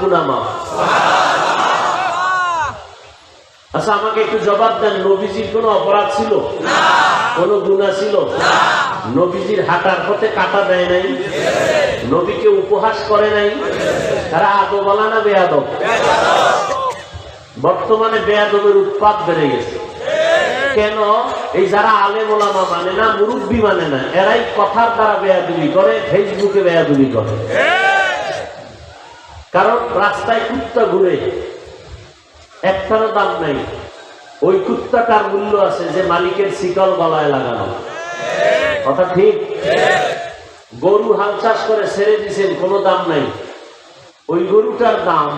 গুণা মাফ আচ্ছা আমাকে একটু জবাব দেন নবীজির কোনো অপরাধ ছিল? কোনো গুণা ছিল? নবীজির হাঁটার পথে কাটা দেয় নাই? নবীকে উপহাস করে নাই? তারা আদবালা না বেয়াদব বর্তমানে বেয়াদবের উৎপাদ বেড়ে গেছে। কেন? এই যারা আলে মোলামা মানে না মুরব্বী মানে না এরাই কথার দ্বারা বেয়াদুবি করে ফেসবুকে বেয়াদুবি করে। কারণ রাস্তায় কুত্তা ঘুরে, একটারও দাম নাই। ওই কুত্তাটার মূল্য আছে যে মালিকের শিকল গলায় লাগানো। কথা ঠিক? গরু হাল চাষ করে ছেড়ে দিছেন, কোনো দাম নাই। ওই গরুটার দাম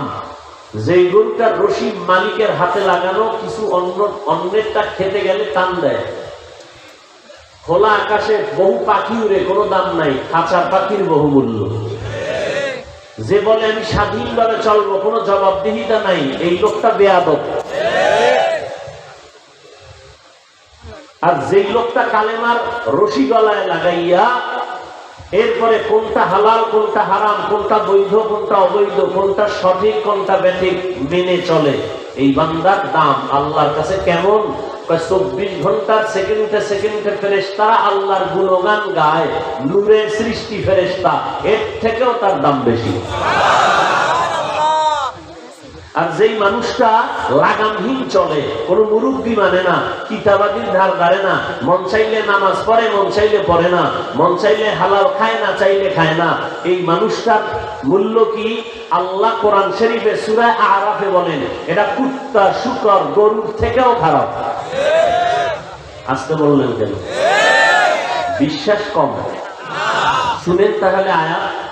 যে গরুটার রশি মালিকের হাতে লাগানো, কিছু অন্য অন্যেরটা খেতে গেলে টান দেয়। খোলা আকাশে বহু পাখি উড়ে, কোনো দাম নাই। খাঁচার পাখির বহু মূল্য যে বলে আমি স্বাধীনভাবে চলবো, কোনো জবাবদিহিতা নাই। এই লোকটা বেয়াদব। আর যেই লোকটা কালেমার রশি গলায় লাগাইয়া, এরপরে কোনটা হালাল, কোনটা হারাম, কোনটা বৈধ, কোনটা অবৈধ, কোনটা সঠিক, কোনটা ব্যাঠিক মেনে চলে। এই বান্দার দাম আল্লাহর কাছে কেমন? চব্বিশ ঘণ্টার সেকেন্ডে সেকেন্ডে ফেরেস্তারা আল্লাহর গুণগান গায়, নূরের সৃষ্টি ফেরেস্তা এর থেকেও তার দাম বেশি। আর যেই মানুষটা লাগামহীন চলে, কোন মুরব্বী মানে না, কিতাবাদির ধার ধারে না, মন চাইলে নামাজ পড়ে, মন চাইলে পড়ে না, মন চাইলে হালাল খায় না, চাইলে খায় না। এই মানুষটার মূল্য কি? আল্লাহ কোরআন শরীফে সুরায় আরাফে বলেন, এটা কুত্তা, শুকর গরুর থেকেও খারাপ। আসতে বললেন কেন? বিশ্বাস কম। শুনেন তাহলে আয়াত।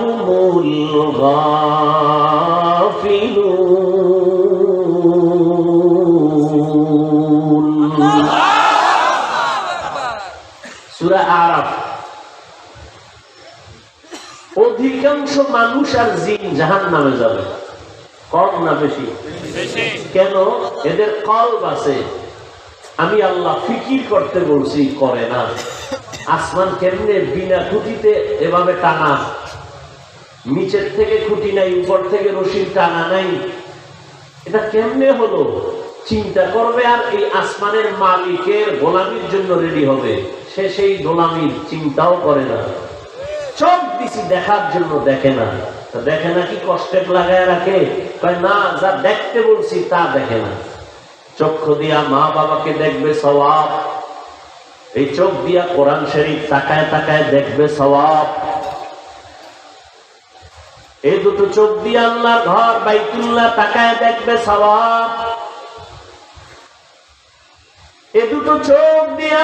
هم الغافلون সূরা আরাফ অধিকাংশ মানুষ আর জিন জাহান নামে যাবে কম না বেশি কেন এদের কল আছে আমি আল্লাহ ফিকির করতে বলছি করে না আসমান কেমনে বিনা খুঁটিতে এভাবে টানা? নিচের থেকে খুঁটি নাই, উপর থেকে রশির টানা নাই। এটা কেমনে হলো? চিন্তা করবে আর এই আসমানের মালিকের গোলামির জন্য রেডি হবে। সে সেই গোলামির চিন্তাও করে না। সব কিছু দেখার জন্য দেখে না। দেখে না কি কষ্টে লাগায় রাখে? না, যা দেখতে বলছি তা দেখে না। চক্ষু দিয়া মা বাবাকে দেখবে সবাব এই চোখ দিয়া কোরআন শরীফ তাকায় তাকায় দেখবে সবাব এই দুটো চোখ দিয়ে আল্লাহর ঘর বাইতুল্লাহ তাকায় দেখবে সবাব এ দুটো চোখ দিয়া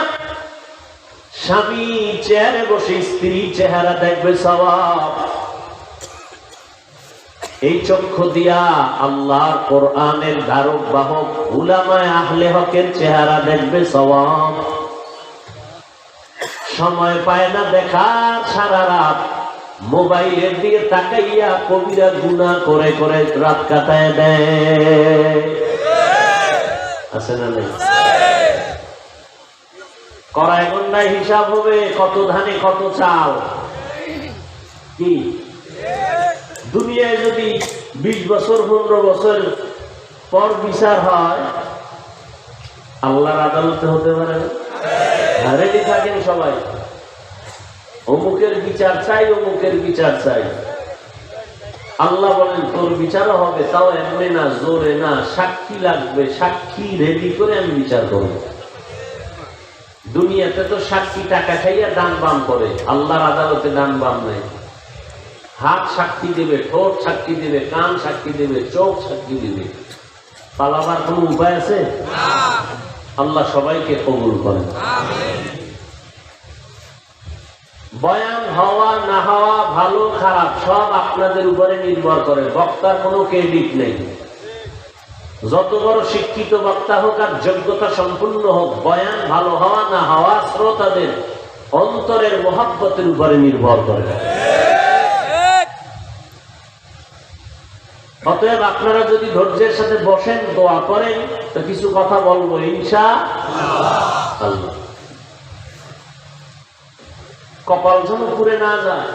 স্বামী চেয়ারে বসে, স্ত্রী চেহারা দেখবে সবাব এই চক্ষু দিয়া আল্লাহর কোরআনের ধারক বাহক উলামায় আহলে হকের চেহারা দেখবে সবাব সময় পায় না দেখা, সারা রাত। মোবাইলের দিয়ে তাকাইয়া কবিরা গুণা করে করে রাত কাটায় দেয়। আছে না নেই? কড়াই গন্ডায় হিসাব হবে, কত ধানে কত চাল। কি? দুনিয়ায় যদি বিশ বছর, পনেরো বছর পর বিচার হয়, আল্লাহর আদালতে হতে পারে না? রেডি থাকেন সবাই? অমুকের বিচার চাই অমুকের বিচার চাই। আল্লাহ বলেন তোর বিচারও হবে তাও এমনি না জোরে না সাক্ষী লাগবে সাক্ষী রেডি করে আমি বিচার করব। দুনিয়াতে তো সাক্ষী টাকা খাইয়া ডান বাম করে আল্লাহর আদালতে ডান বাম নাই। হাত সাক্ষী দেবে ঠোঁট সাক্ষী দেবে কান সাক্ষী দেবে চোখ সাক্ষী দেবে। পালাবার কোন উপায় আছে? আল্লাহ সবাইকে কবুল করেন। বয়ান হওয়া, না হওয়া, ভালো, খারাপ, সব আপনাদের উপরে নির্ভর করে। বক্তার কোনো ক্রেডিট নেই। যত বড় শিক্ষিত বক্তা হোক আর যোগ্যতা সম্পূর্ণ হোক, বয়ান ভালো হওয়া, না হওয়া শ্রোতাদের অন্তরের মহাব্বতের উপরে নির্ভর করে। অতএব আপনারা যদি ধৈর্যের সাথে বসেন, দোয়া করেন, তো কিছু কথা বলব, ইনশা আল্লাহ। কপাল যেন পুড়ে না যায়।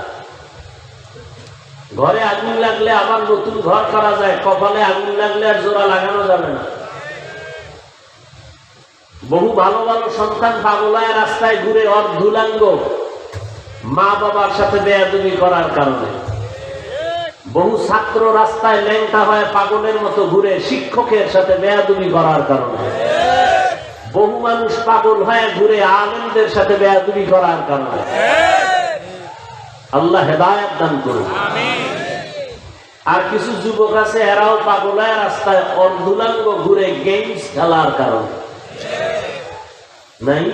ঘরে আগুন লাগলে আবার নতুন ঘর করা যায়, কপালে আগুন লাগলে আর জোড়া লাগানো যাবে না। বহু ভালো ভালো সন্তান পাগলায় রাস্তায় ঘুরে অর্ধুলাঙ্গ মা বাবার সাথে বেয়াদবি করার কারণে। বহু ছাত্র রাস্তায় ল্যাংটা হয় পাগলের মতো ঘুরে শিক্ষকের সাথে বেয়াদবি করার কারণে। বহু মানুষ পাগল হয়ে ঘুরে আনন্দের সাথে বেয়াদবি করার কারণে। আল্লাহ হেদায়ত দান করুন। আর কিছু যুবক আছে, এরাও পাগল রাস্তায় অর্ধুলাঙ্গ ঘুরে গেমস খেলার কারণে। নাই?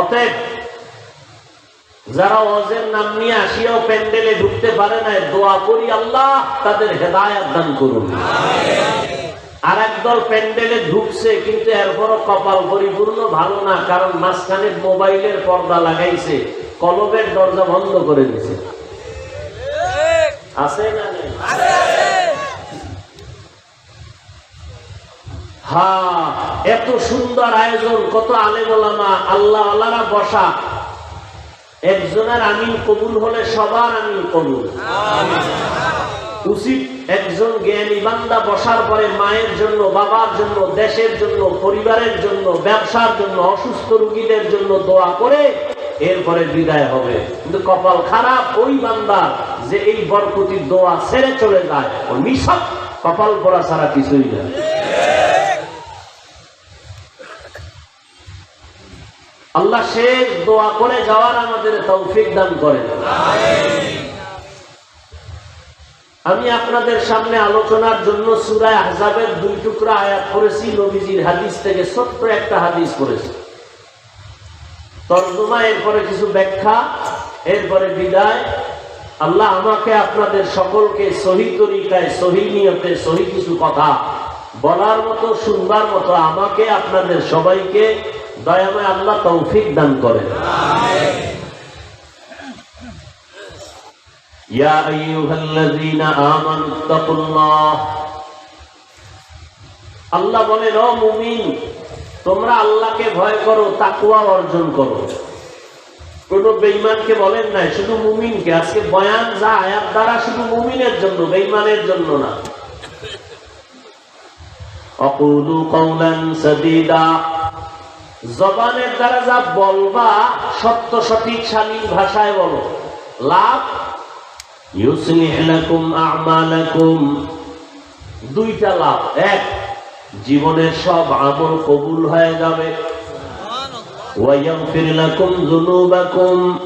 অতএব, যারা অজের নাম নিয়ে আসিয়াও প্যান্ডেলে ঢুকতে পারে না দোয়া করি আল্লাহ তাদের হেদায়াত দান করুন। আর একদল প্যান্ডেলে ঢুকছে কিন্তু এরপরও কপাল পরিপূর্ণ ভালো না কারণ মাঝখানে মোবাইলের পর্দা লাগাইছে কলবের দরজা বন্ধ করে দিছে। আছে না? হ্যাঁ এত সুন্দর আয়োজন কত আলেম আল্লাহ আল্লাহরা বসা। একজনের আমিন কবুল হলে সবার আমিন কবুল। উচিত একজন জ্ঞানী বান্দা বসার পরে মায়ের জন্য, বাবার জন্য, দেশের জন্য, পরিবারের জন্য, ব্যবসার জন্য, অসুস্থ রোগীদের জন্য দোয়া করে এরপরে বিদায় হবে। কিন্তু কপাল খারাপ, ওই বান্দা যে এই বরকতির দোয়া ছেড়ে চলে যায়, ও নিঃসব কপাল পরা ছাড়া কিছুই না। আল্লাহ শেষ দোয়া করে যাওয়ার আমাদের তৌফিক দান করেন। আমি আপনাদের সামনে আলোচনার জন্য সুরায় আহজাবের দুই টুকরা আয়াত করেছি নবীজির হাদিস থেকে ছোট্ট একটা হাদিস করেছি তর্জমা, এরপরে কিছু ব্যাখ্যা, এরপরে বিদায়। আল্লাহ আমাকে আপনাদের সকলকে সহি তরিকায়, সহি নিয়তে সহি কিছু কথা বলার মতো, শুনবার মতো আমাকে, আপনাদের সবাইকে দয়াময় আল্লাহ তৌফিক দান করেন। يا أيها الذين آمنوا اتقوا الله আল্লাহ বলেন ও মুমিন তোমরা আল্লাহকে ভয় করো তাকুয়া অর্জন করো কোন বেঈমানকে বলেন নাই শুধু মুমিনকে আজকে বয়ান যা আয়াত দ্বারা শুধু মুমিনের জন্য বেঈমানের জন্য না অকুলু কৌলান সাদিদা জবানের দ্বারা যা বলবা সত্য সঠিক শালীন ভাষায় বলো লাভ ইউসলিহ লাকুম আমালাকুম। দুইটা লাভ। এক, জীবনের সব আমল কবুল হয়ে যাবে। ওয়ায়াগফির লাকুম যুনুবাকুম।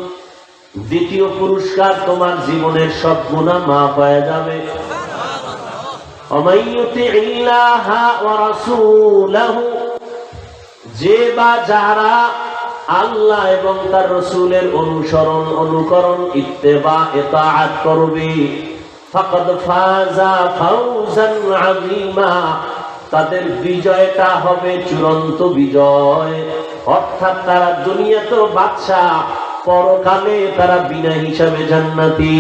দ্বিতীয় পুরস্কার তোমার জীবনের সব গুনাহ মাফ হয়ে যাবে। যে বা যারা আল্লাহ এবং তার রসুলের অনুসরণ, অনুকরণ, ইত্তেবা, এতাআত করবে। তাদের বিজয়টা হবে চূড়ান্ত বিজয়। অর্থাৎ তারা দুনিয়াতে বাদশা পরকালে তারা বিনা হিসাবে জান্নাতি।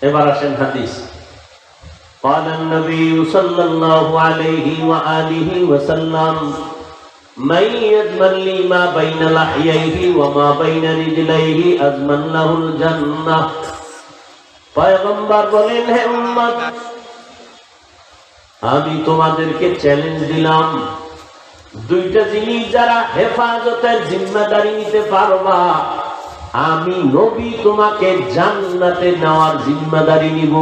এবার আসেন হাদিস। قال النبي صلى الله عليه وآله وسلم من يضمن لي ما بين لحييه وما بين رجليه أضمن له الجنة পয়গম্বর বলেন হে উম্মত আমি তোমাদেরকে চ্যালেঞ্জ দিলাম দুইটা জিনিস যারা হেফাজতের জিম্মাদারি নিতে পারবা আমি নবী, তোমাকে জান্নাতে নেওয়ার জিম্মাদারি নিব।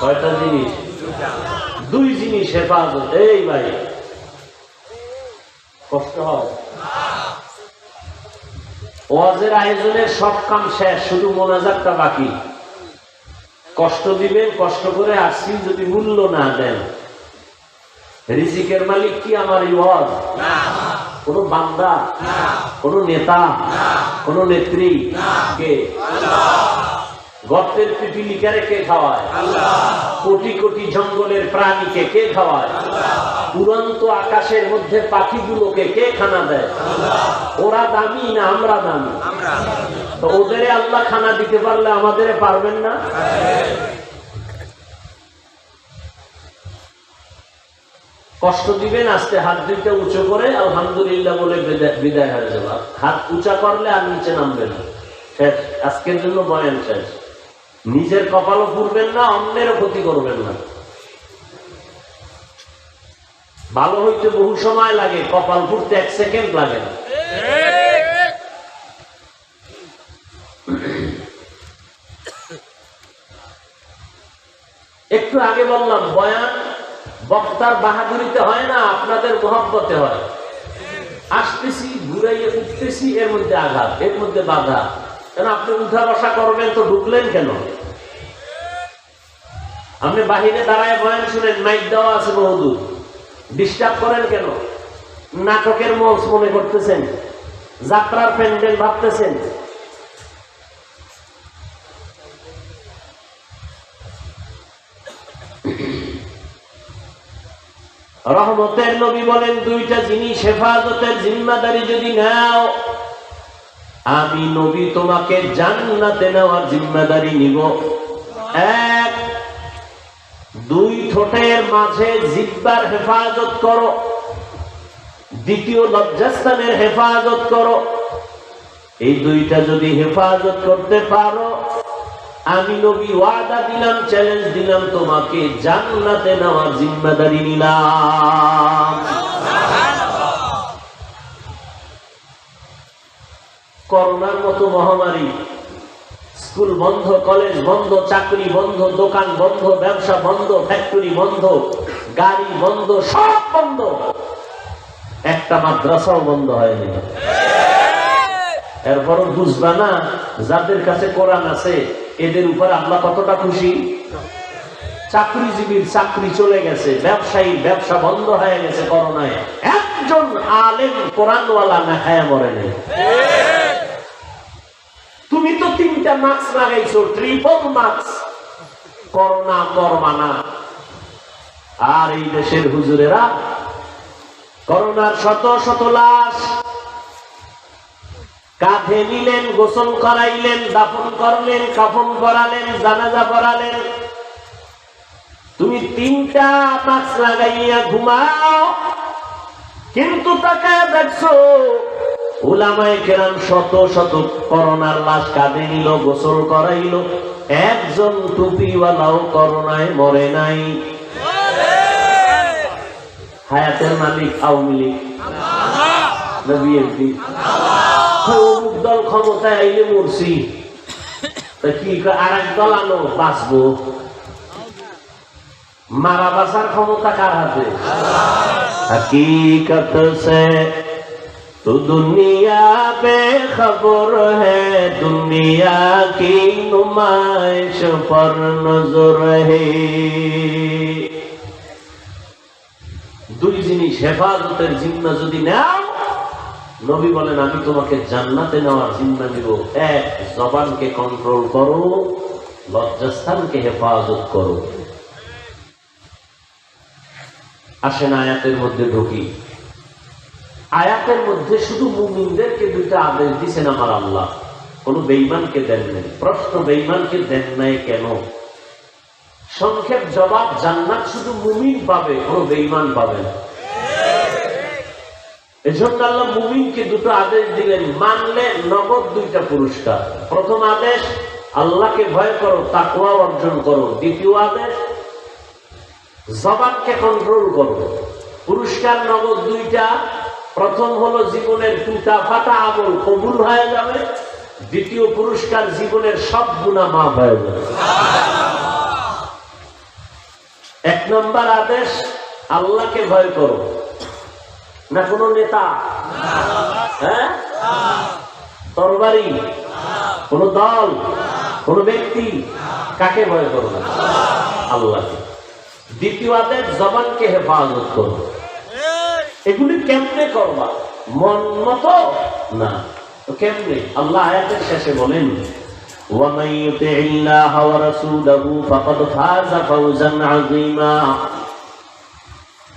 কয়টা জিনিস? দুই জিনিস হেফাজত। এই ভাই, কষ্ট হয়। ওয়াজের আয়োজনের সব কাম শেষ, শুধু মোনাজাতটা বাকি। কষ্ট দিবেন, কষ্ট করে আসছি যদি মূল্য না দেন। রিজিকের মালিক কি আমার এই ওয়াজ? কোন বান্দা, কোন নেতা, কোন নেত্রী কে? গর্তের পিপিলিকারে কে খাওয়ায়? কোটি কোটি জঙ্গলের প্রাণীকে কে খাওয়ায়? উড়ন্ত আকাশের মধ্যে পাখিগুলোকে কে খানা দেয়? ওরা দামি না আমরা দামি? তো ওদের আল্লাহ খানা দিতে পারলে আমাদের পারবেন না? কষ্ট দিবেন আস্তে হাত দুইটা উঁচু করে আলহামদুলিল্লাহ বলে বিদায়- হয়ে যাবে। হাত উঁচা করলে আর নিচে নামবে না। শেষ। আজকের জন্য বয়ান শেষ। নিজের কপালও পুরবেন না, অন্যেরও ক্ষতি করবেন না। ভালো হইতে বহু সময় লাগে, কপাল ফুটতে এক সেকেন্ড লাগে না। একটু আগে বললাম, বয়ান বক্তার বাহাদুরিতে হয় না, আপনাদের মহব্বতে হয়। আসতেছি, ঘুরাইয়ে উঠতেছি, এর মধ্যে আঘাত, এর মধ্যে বাধা। কেন, আপনি উঠা বসা করবেন তো, ঢুকলেন কেন? আপনি বাহিরে দাঁড়ায় বয়ান শুনেন, মাইক দেওয়া আছে বহুদূর। ডিস্টার্ব করেন কেন? নাটকের মঞ্চ মনে করতেছেন, যাত্রার প্যান্ডেল ভাবতেছেন। রহমতের নবী বলেন, দুইটা জিনিস হেফাজতের জিম্মাদারি যদি নাও, আমি নবী তোমাকে জান্নাতে নেওয়ার জিম্মাদারি নিব। এক, দুই ঠোঁটের মাঝে জিব্বার হেফাজত করো। দ্বিতীয় লজ্জাস্থানের হেফাজত করো। এই দুইটা যদি হেফাজত করতে পারো আমি নবী ওয়াদা দিলাম চ্যালেঞ্জ দিলাম, তোমাকে জান্নাতে নেওয়ার জিম্মাদারি নিলাম। করোনার মতো মহামারী, স্কুল বন্ধ, কলেজ বন্ধ, চাকরি বন্ধ, দোকান বন্ধ, ব্যবসা বন্ধ ফ্যাক্টরি বন্ধ, গাড়ি বন্ধ, সব বন্ধ। একটা মাদ্রাসাও বন্ধ হয়নি। এরপরও বুঝবা না, যাদের কাছে কোরআন আছে, এদের উপর আল্লাহ কতটা খুশি? চাকরিজীবীর চাকরি চলে গেছে ব্যবসায়ী ব্যবসা বন্ধ হয়ে গেছে করোনায়। একজন আলেম কোরআনওয়ালা না খায় মরে নেই। তুমি তো তিনটা মাস্ক লাগাইছো ট্রিপল মাস্ক করোনা করমানা আর এই দেশের হুজুরেরা, করোনার শত শত লাশ কাঁধে নিলেন, গোসল করাইলেন, দাফন করলেন, কাফন পরালেন, জানাজা পরালেন। তুমি তিনটা মাস্ক লাগাইয়া ঘুমাও, কিন্তু তাকে দেখছ, উলামায়ে কেরাম শত শত করোনার লাশ কাঁধে নিল, গোসল করাইল। একজন টুপিওয়ালাও করোনায় মরে নাই। হায়াতের মালিক আওয়ামী লীগ। বিএনপি অমুক দল ক্ষমতায় আইলে মরছি। কি আর এক দল আনো, বাঁচবো। মারা ক্ষমতা কার হাতে? দুই জিনিস হেফাজতের জিম্মা যদি নেও নবী বলেন, আমি তোমাকে জান্নাতে নেওয়ার জিম্মা নিব এক, জবানকে কন্ট্রোল করো, লজ্জাস্থানকে হেফাজত করো। আসেন আয়াতের মধ্যে ঢুকি। আয়াতের মধ্যে শুধু মুমিনদেরকে দুইটা আদেশ দিছেন আমার আল্লাহ। কোন বেইমানকে দেন নাই। প্রশ্ন বেইমানকে দেন নাই কেন? সংক্ষেপ জবাব, জান্নাত শুধু মুমিন পাবে, কোন বেইমান পাবে না। এজন্য আল্লাহ মুমিনকে দুটো আদেশ দিলেন, মানলে নগদ দুইটা পুরস্কার। প্রথম আদেশ, আল্লাহকে ভয় করো তাকুয়া অর্জন করো। দ্বিতীয় আদেশ, জবানকে কন্ট্রোল করো। পুরস্কার, নগদ দুইটা। প্রথম হলো জীবনের টুটা ফাটা আমল কবুল হয়ে যাবে। দ্বিতীয় পুরস্কার, জীবনের সব গুণা মাফ হয়ে যাবে। এক নম্বর আদেশ, আল্লাহকে ভয় করো। না কোনো নেতা হ্যাঁ তরবারি কোন দল কোন ব্যক্তি কাকে ভয় করো না আল্লাহকে দ্বিতীয় আদেশ জবানকে হেফাজত করো এগুলি কেমনে করবা মন মতো না তো কেমনে আল্লাহ আয়াতের শেষে বলেন ومن يطع الله ورسوله فقد فاز فوزا عظيما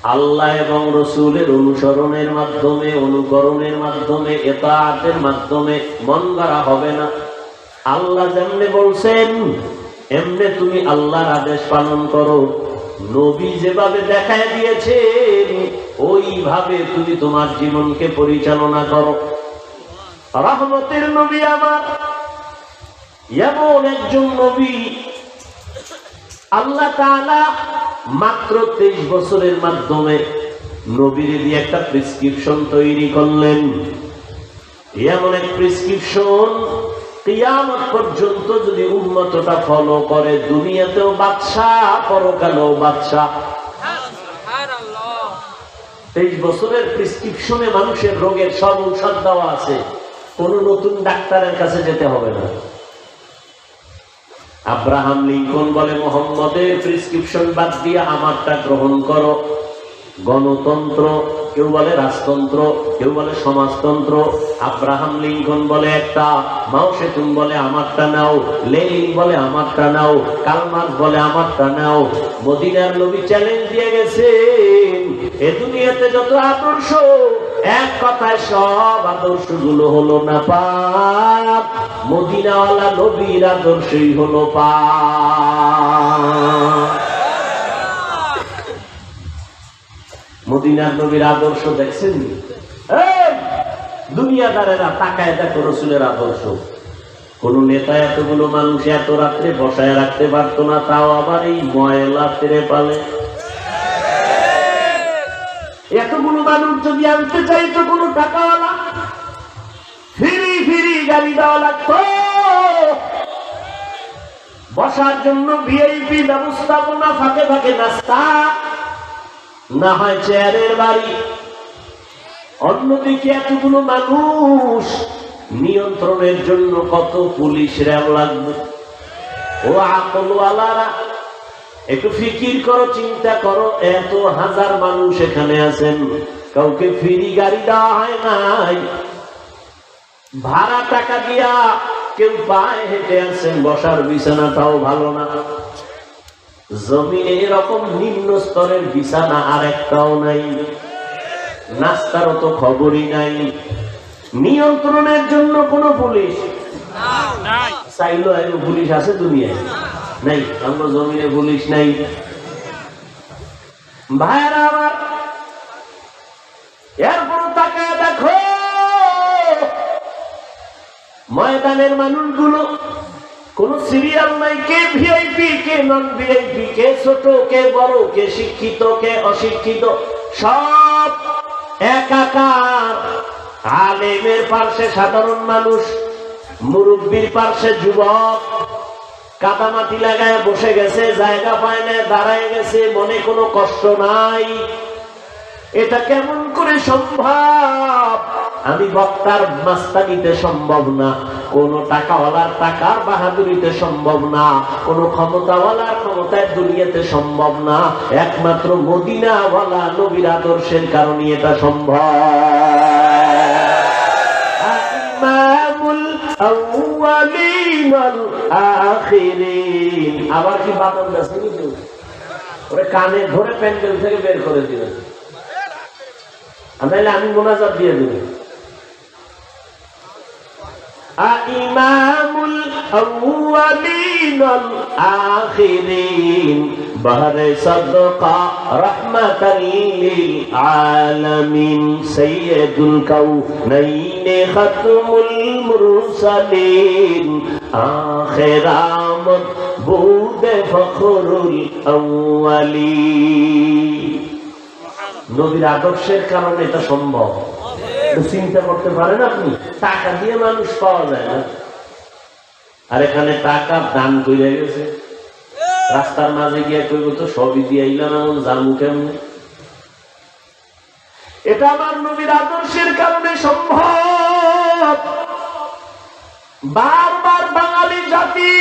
আল্লাহ এবং রসুলের অনুসরণের মাধ্যমে, অনুকরণের মাধ্যমে এতাতের মাধ্যমে মন গড়া হবে না। আল্লাহ যেমনে বলছেন, এমনে তুমি আল্লাহর আদেশ পালন করো। নবী যেভাবে দেখায় দিয়েছেন, ওইভাবে তুমি তোমার জীবনকে পরিচালনা করো। রহমতের নবী আমার, এমন একজন নবী, আল্লাহ তাআলা মাত্র তেইশ বছরের মাধ্যমে নবীর দিয়ে একটা প্রেসক্রিপশন তৈরি করলেন। এমন এক প্রেসক্রিপশন কিয়ামত পর্যন্ত যদি উন্মতটা ফলো করে, দুনিয়াতেও বাদশাহ, পরকালেও বাদশাহ। তেইশ বছরের প্রেসক্রিপশনে মানুষের রোগের সব ঔষধ দেওয়া আছে। কোন নতুন ডাক্তারের কাছে যেতে হবে না। আব্রাহাম লিঙ্কন বলে মোহাম্মদের প্রেসক্রিপশন বাদ দিয়ে আমারটা গ্রহণ করো। গণতন্ত্র, কেউ বলে রাজতন্ত্র, কেউ বলে সমাজতন্ত্র। আব্রাহাম লিঙ্কন বলে, একটা মাও সেতুন বলে, আমারটা নাও। লেনিন বলে, আমারটা নাও। কালমার্স বলে, আমারটা নাও। মদিনার নবী চ্যালেঞ্জ দিয়ে গেছেন। এ দুনিয়াতে যত আদর্শ, এক কথায় সব আদর্শগুলো হলো না পাপ। মদিনাওয়ালা নবীর আদর্শই হলো মদিনার নবীর আদর্শ দেখছেন? দুনিয়াদারেরা তাকায় দেখো রসুলের আদর্শ। কোন নেতা এতগুলো মানুষ এত রাত্রে বসায় রাখতে পারতো না, তাও আবার এই ময়লা তেরে পালে মানুষ যদি আনতে চাইতো কোনো টাকাওয়ালা। ফিরি ফিরি, গাড়ি দেওয়া লাগতো। বসার জন্য ভিআইপি ব্যবস্থাপনা ফাঁকে ফাঁকে নাস্তা না হয় চেয়ারের বাড়ি। অন্যদিকে এতগুলো মানুষ, নিয়ন্ত্রণের জন্য কত পুলিশ র্যাব লাগবে? ও আকলওয়ালারা, একটু ফিকির করো, চিন্তা করো, এত হাজার মানুষ এখানে আছেন। কাউকে ফ্রি গাড়ি দেওয়া হয় নাই। ভাড়া টাকা দিয়া কেউ পায়ে হেঁটে আছেন বসার বিছানাটাও ভালো না। জমিনে এরকম নিম্ন স্তরের বিছানা আর একটাও নাই। নাস্তারও তো খবরই নাই। নিয়ন্ত্রণের জন্য কোনো পুলিশ? চাইলো পুলিশ আছে দুনিয়ায়। নাই আমরা জমিনে পুলিশ নাই। ভাইরা এরপর তাকায় দেখো, ময়দানের মানুষগুলো, কোন সিরিয়াল নাই, কে ভিআইপি কে নন ভিআইপি কে ছোট, কে বড়, কে শিক্ষিত, কে অশিক্ষিত, সব একাকার আলেমের পার্শ্বে সাধারণ মানুষ, মুরব্বীর পার্শ্বে যুবক কাদামাটি লাগায় বসে গেছে, জায়গা পায় না দাঁড়ায় গেছে, মনে কোনো কষ্ট নাই। এটা কেমন করে সম্ভব? আমি বক্তার মাস্তানিতে সম্ভব না কোন টাকাওয়ালার টাকার বাহাদুরিতে সম্ভব না কোন ক্ষমতাওয়ালার ক্ষমতায় দুনিয়াতে সম্ভব না। একমাত্র মদিনাওয়ালা নবীর আদর্শের কারণে এটা সম্ভব। আবার কি নাকি ওরে কানে ধরে প্যান্ডেল থেকে বের করে দিলেন আর নাহলে আমি মোনাজাত দিয়ে দেব ইমামুল আউয়ালিন ওয়াল আখিরিন বহরে সদকা রহমাতাল লিল আলামিন সাইয়্যিদুল কাউনাইন খাতমুল মুরসালিন আখিরামত বুদে ফখরুল আউয়ালিন নবীর আদর্শের কারণে এটা সম্ভব। চিন্তা করতে পারেন আপনি, টাকা দিয়ে মানুষ পাওয়া যায় না। আর এখানে টাকা দান করে গেছে। রাস্তার মাঝে গিয়ে কইব, তো সবই দিয়ে আইলাম এমন জানব কেমনে? এটা আমার নবীর আদর্শের কারণে সম্ভব। বারবার বাঙালি জাতি